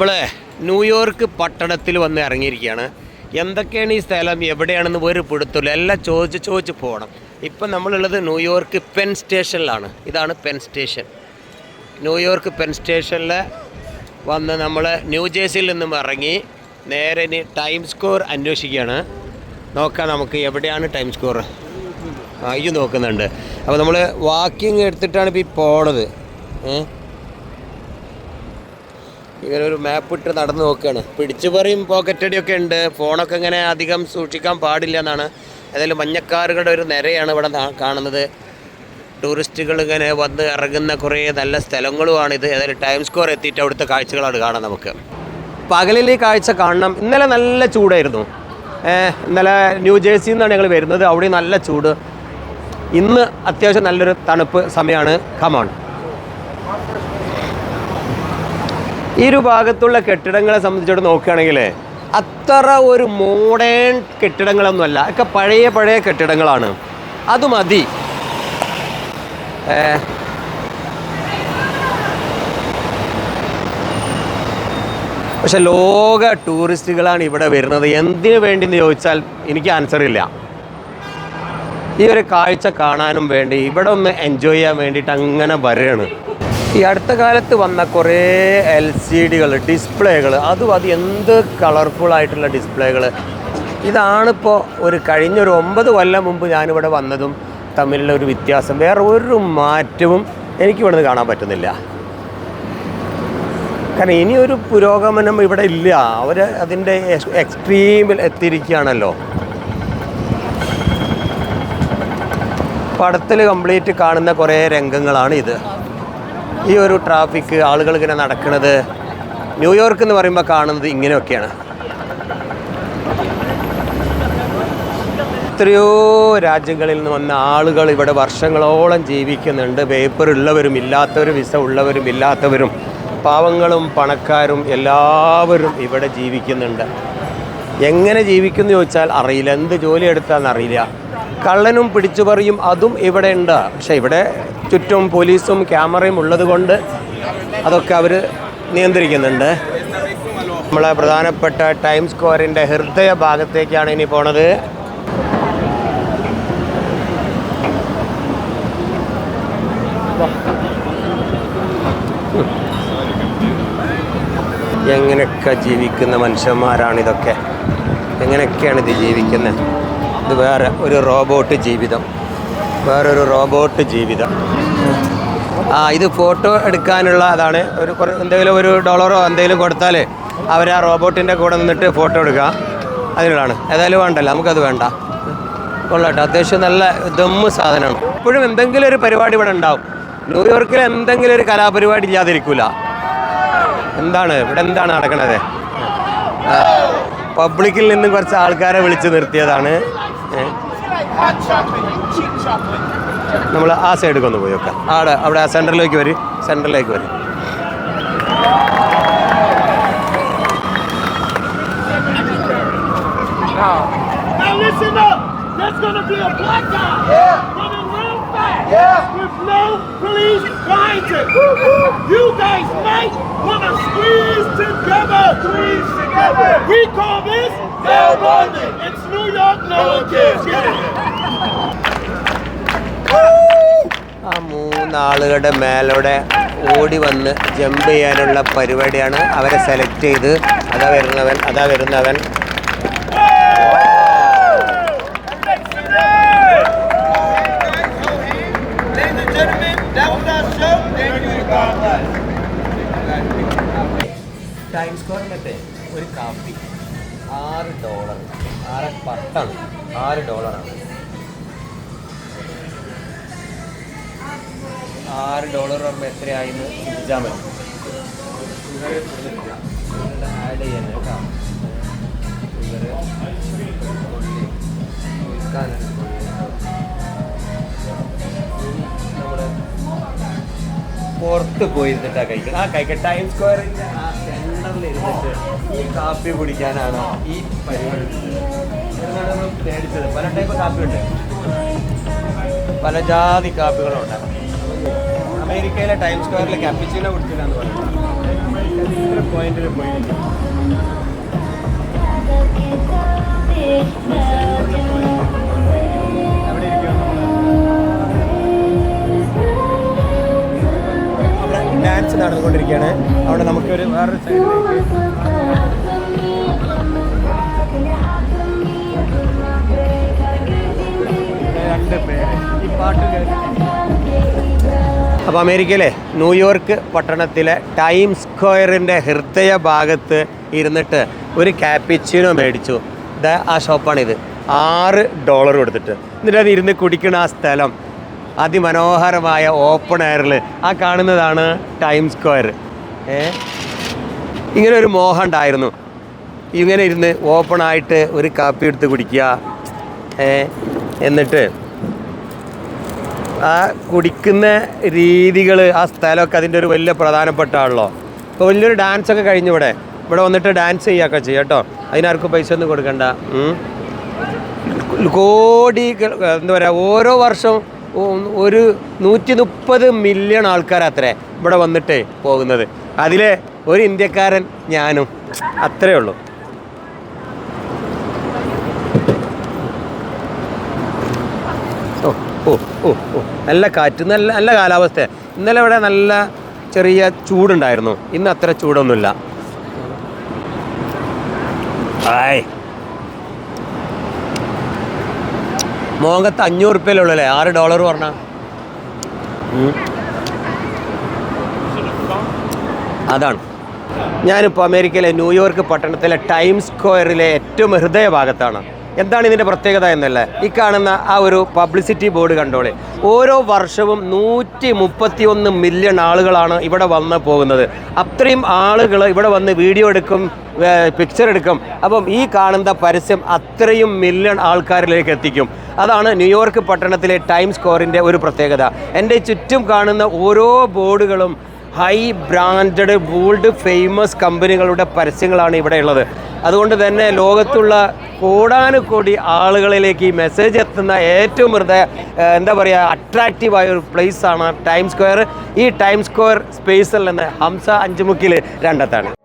നമ്മൾ ന്യൂയോർക്ക് പട്ടണത്തിൽ വന്ന് ഇറങ്ങിയിരിക്കുകയാണ്. എന്തൊക്കെയാണ് ഈ സ്ഥലം? എവിടെയാണെന്ന് ഒരു പിടുത്തില്ല എല്ലാം ചോദിച്ച് ചോദിച്ച് പോകണം. ഇപ്പം നമ്മളുള്ളത് ന്യൂയോർക്ക് പെൻ സ്റ്റേഷനിലാണ്. ഇതാണ് പെൻ സ്റ്റേഷൻ. ന്യൂയോർക്ക് പെൻ സ്റ്റേഷനിൽ വന്ന് നമ്മൾ ന്യൂജേഴ്സിയിൽ നിന്നും ഇറങ്ങി നേരെ ഇനി ടൈം സ്കോർ അന്വേഷിക്കുകയാണ്. നോക്കാം നമുക്ക് എവിടെയാണ് ടൈം സ്കോർ ആ നോക്കുന്നുണ്ട്. അപ്പോൾ നമ്മൾ വാക്കിംഗ് എടുത്തിട്ടാണ് ഇപ്പോൾ ഈ പോണത്. ഏഹ് ഇങ്ങനെ ഒരു മാപ്പ് ഇട്ട് നടന്നു നോക്കുകയാണ് പിടിച്ചു പറയും പോക്കറ്റടിയൊക്കെ ഉണ്ട്. ഫോണൊക്കെ ഇങ്ങനെ അധികം സൂക്ഷിക്കാൻ പാടില്ല എന്നാണ്. ഏതായാലും മഞ്ഞക്കാറുകളുടെ ഒരു നിരയാണ് ഇവിടെ കാണുന്നത്. ടൂറിസ്റ്റുകൾ ഇങ്ങനെ വന്ന് ഇറങ്ങുന്ന കുറേ നല്ല സ്ഥലങ്ങളുമാണിത്. ഏതായാലും ടൈം സ്ക്വയർ എത്തിയിട്ട് അവിടുത്തെ കാഴ്ചകളാണ് കാണാം നമുക്ക്. പകലിൽ ഈ കാഴ്ച കാണണം. ഇന്നലെ നല്ല ചൂടായിരുന്നു. ഇന്നലെ ന്യൂ ജേഴ്സിയിൽ നിന്നാണ് ഞങ്ങൾ വരുന്നത്. അവിടെ നല്ല ചൂട്. ഇന്ന് അത്യാവശ്യം നല്ലൊരു തണുപ്പ് സമയമാണ്. കമാണ് ഒരു ഭാഗത്തുള്ള കെട്ടിടങ്ങളെ സംബന്ധിച്ചിടത്ത് നോക്കുകയാണെങ്കിൽ അത്ര ഒരു മോഡേൺ കെട്ടിടങ്ങളൊന്നുമല്ല. ഒക്കെ പഴയ പഴയ കെട്ടിടങ്ങളാണ്. അത് മതി. പക്ഷെ ലോക ടൂറിസ്റ്റുകളാണ് ഇവിടെ വരുന്നത്. എന്തിനു വേണ്ടി എന്ന് ചോദിച്ചാൽ എനിക്ക് ആൻസർ ഇല്ല. ഈ ഒരു കാഴ്ച കാണാനും വേണ്ടി ഇവിടെ ഒന്ന് എൻജോയ് ചെയ്യാൻ വേണ്ടിയിട്ട് അങ്ങനെ വരികയാണ്. ഈ അടുത്ത കാലത്ത് വന്ന കുറേ എൽ സി ഡികൾ ഡിസ്പ്ലേകൾ അതും അത് എന്ത് കളർഫുൾ ആയിട്ടുള്ള ഡിസ്പ്ലേകൾ ഇതാണിപ്പോൾ ഒരു കഴിഞ്ഞൊരു ഒമ്പത് കൊല്ലം മുമ്പ് ഞാനിവിടെ വന്നതും തമ്മിലുള്ള ഒരു വ്യത്യാസം. വേറെ ഒരു മാറ്റവും എനിക്കിവിടെ നിന്ന് കാണാൻ പറ്റുന്നില്ല. കാരണം ഇനിയൊരു പുരോഗമനം ഇവിടെ ഇല്ല. അവർ അതിന്റെ എക്സ്ട്രീമിൽ എത്തിയിരിക്കുകയാണല്ലോ. പടത്തിൽ കംപ്ലീറ്റ് കാണുന്ന കുറേ രംഗങ്ങളാണ് ഇത് ഈ ഒരു ട്രാഫിക് ആളുകൾ ഇങ്ങനെ നടക്കുന്നത് ന്യൂയോർക്ക് എന്ന് പറയുമ്പോൾ കാണുന്നത് ഇങ്ങനെയൊക്കെയാണ്. എത്രയോ രാജ്യങ്ങളിൽ നിന്ന് വന്ന ആളുകൾ ഇവിടെ വർഷങ്ങളോളം ജീവിക്കുന്നുണ്ട്. പേപ്പർ ഉള്ളവരും ഇല്ലാത്തവരും വിസ ഉള്ളവരും ഇല്ലാത്തവരും പാവങ്ങളും പണക്കാരും എല്ലാവരും ഇവിടെ ജീവിക്കുന്നുണ്ട്. എങ്ങനെ ജീവിക്കുന്നു ചോദിച്ചാൽ അറിയില്ല. എന്ത് ജോലി എടുത്താന്ന് അറിയില്ല. കള്ളനും പിടിച്ചുപറിയും അതും ഇവിടെ ഉണ്ട് പക്ഷെ ഇവിടെ ചുറ്റും പോലീസും ക്യാമറയും ഉള്ളതുകൊണ്ട് അതൊക്കെ അവർ നിയന്ത്രിക്കുന്നുണ്ട്. നമ്മളെ പ്രധാനപ്പെട്ട ടൈം സ്ക്വയറിന്റെ ഹൃദയ ഭാഗത്തേക്കാണ് ഇനി പോണത്. എങ്ങനെയൊക്കെ ജീവിക്കുന്ന മനുഷ്യന്മാരാണ് ഇതൊക്കെ? എങ്ങനെയൊക്കെയാണ് ഇത് ജീവിക്കുന്നത് ഇത് വേറെ ഒരു റോബോട്ട് ജീവിതം. വേറൊരു റോബോട്ട് ജീവിതം. ആ ഇത് ഫോട്ടോ എടുക്കാനുള്ള അതാണ്. ഒരു എന്തെങ്കിലും ഒരു ഡോളറോ എന്തെങ്കിലും കൊടുത്താൽ അവർ ആ റോബോട്ടിന്റെ കൂടെ നിന്നിട്ട് ഫോട്ടോ എടുക്കുക. അതിനുള്ളതാണ്. ഏതായാലും വേണ്ടല്ലോ നമുക്കത് വേണ്ട. കൊള്ളട്ടെ. അത്യാവശ്യം നല്ല ദമ്മ് സാധനമാണ്. ഇപ്പോഴും എന്തെങ്കിലും ഒരു പരിപാടി ഇവിടെ ഉണ്ടാവും. ന്യൂയോർക്കിൽ എന്തെങ്കിലും ഒരു കലാപരിപാടി ഇല്ലാതിരിക്കില്ല എന്താണ്? ഇവിടെ എന്താണ് നടക്കണത്? പബ്ലിക്കിൽ നിന്നും കുറച്ച് ആൾക്കാരെ വിളിച്ചു നിർത്തിയതാണ്. നമ്മൾ ആ സൈഡിലേക്ക് ഒന്ന് പോയി നോക്കാം അവിടെ അവിടെ ആ സെന്ററിലേക്ക് വരും സെന്ററിലേക്ക് വരും Now listen up. There's gonna be a black guy running real fast with no police behind him. You guys might wanna squeeze together. Squeeze together. We call this Hell London. It's New York. No one cares. Get it? ആ മൂന്നാളുകളുടെ മേലോടെ ഓടി വന്ന് jump ചെയ്യാനുള്ള പരിപാടിയാണ് അവരെ select ചെയ്ത്. അതാ വരുന്നവൻ അതാ വരുന്നവൻ. ടൈം സ്ക്വയറിനത്തെ ഒരു കാപ്പി ആറ് ഡോളർ ആറ് പത്താണ്. ആറ് ഡോളറാണ് ആറ് ഡോളർ പറയുമ്പോൾ എത്രയായിന്ന് ചിന്തിച്ചാൽ മതി. ആഡ് ചെയ്യാൻ കേട്ടോ. പുറത്ത് പോയിരുന്നിട്ടാ കഴിക്കണം ആ കഴിക്കാം. ടൈം സ്ക്വയറിന്റെ ആ സെന്ററിൽ ഇരുന്നിട്ട് ഈ കാപ്പി കുടിക്കാനാണ് ഈ പരിപാടി? നമ്മൾ പല ടൈപ്പ് കാപ്പി ഉണ്ട്. പല ജാതി കാപ്പികളുണ്ട് അമേരിക്കയിലെ ടൈം സ്ക്വയറിൽ ക്യാപ്പിച്ചിനോ കുടിച്ചിട്ടാന്ന് പറയുന്നത് പോയിന്റിൽ പോയി? അവിടെ ഡാൻസ് നടന്നുകൊണ്ടിരിക്കുകയാണ്. അവിടെ നമുക്കൊരു വേറൊരു സൈഡിലേക്ക് രണ്ട് പേര്. ഈ പാട്ട് അപ്പോൾ അമേരിക്കയിലെ ന്യൂയോർക്ക് പട്ടണത്തിലെ ടൈം സ്ക്വയറിന്റെ ഹൃദയ ഭാഗത്ത് ഇരുന്നിട്ട് ഒരു കാപ്പിച്ചിനോ മേടിച്ചു. ദ ആ ഷോപ്പാണിത്. ആറ് ഡോളർ കൊടുത്തിട്ട്. എന്നിട്ട് അത് ഇരുന്ന് കുടിക്കുന്ന ആ സ്ഥലം. അതിമനോഹരമായ ഓപ്പൺ എയറിൽ ആ കാണുന്നതാണ് ടൈം സ്ക്വയർ. ഏ? ഇങ്ങനെ ഒരു മോഹം ഉണ്ടായിരുന്നു. ഇങ്ങനെ ഇരുന്ന് ഓപ്പണായിട്ട് ഒരു കാപ്പി എടുത്ത് കുടിക്കുക. എന്നിട്ട് ആ കുടിക്കുന്ന രീതികൾ ആ സ്ഥലമൊക്കെ അതിന്റെ ഒരു വലിയ പ്രധാനപ്പെട്ട ആണല്ലോ ഇപ്പോൾ വലിയൊരു ഡാൻസ് ഒക്കെ കഴിഞ്ഞു ഇവിടെ. ഇവിടെ വന്നിട്ട് ഡാൻസ് ചെയ്യുകയൊക്കെ ചെയ്യാം കേട്ടോ. അതിനാർക്കും പൈസ ഒന്നും കൊടുക്കണ്ട. കോടി എന്താ പറയുക ഓരോ വർഷവും ഒരു നൂറ്റി മുപ്പത് മില്യൺ ആൾക്കാരത്രേ ഇവിടെ വന്നിട്ട് പോകുന്നത്. അതിലെ ഒരു ഇന്ത്യക്കാരൻ ഞാനും. അത്രേ ഉള്ളൂ. ഓ. ഓ ഓ നല്ല കാറ്റ് നല്ല നല്ല കാലാവസ്ഥ ഇന്നലെ ഇവിടെ നല്ല ചെറിയ ചൂടുണ്ടായിരുന്നു. ഇന്ന് അത്ര ചൂടൊന്നുമില്ല. ആയ്. അഞ്ഞൂറ് റുപ്യല്ലേ അല്ലേ ആറ് ഡോളർ പറഞ്ഞ. അതാണ്. ഞാനിപ്പോൾ അമേരിക്കയിലെ ന്യൂയോർക്ക് പട്ടണത്തിലെ ടൈം സ്ക്വയറിലെ ഏറ്റവും ഹൃദയഭാഗത്താണ്. എന്താണ് ഇതിന്റെ പ്രത്യേകത എന്നല്ല? ഈ കാണുന്ന ആ ഒരു പബ്ലിസിറ്റി ബോർഡ് കണ്ടോളെ. ഓരോ വർഷവും നൂറ്റി മുപ്പത്തി ഒന്ന് മില്യൺ ആളുകളാണ് ഇവിടെ വന്ന് പോകുന്നത്. അത്രയും ആളുകൾ ഇവിടെ വന്ന് വീഡിയോ എടുക്കും പിക്ചർ എടുക്കും. അപ്പം ഈ കാണുന്ന പരസ്യം അത്രയും മില്യൺ ആൾക്കാരിലേക്ക് എത്തിക്കും. അതാണ് ന്യൂയോർക്ക് പട്ടണത്തിലെ ടൈം സ്കോറിന്റെ ഒരു പ്രത്യേകത. എന്റെ ചുറ്റും കാണുന്ന ഓരോ ബോർഡുകളും ഹൈ ബ്രാൻഡഡ് വേൾഡ് ഫേമസ് കമ്പനികളുടെ പരസ്യങ്ങളാണ് ഇവിടെ ഉള്ളത്. അതുകൊണ്ട് തന്നെ ലോകത്തുള്ള കോടാനുകോടി ആളുകളിലേക്ക് ഈ മെസ്സേജ് എത്തുന്ന ഏറ്റവും ഹൃദയ എന്താ പറയുക അട്രാക്റ്റീവായ ഒരു പ്ലേസ് ആണ് ടൈം സ്ക്വയർ. ഈ ടൈം സ്ക്വയർ സ്പേസിൽ നിന്ന് ഹംസ അഞ്ചുമുക്കിൽ രണ്ടത്താണ്.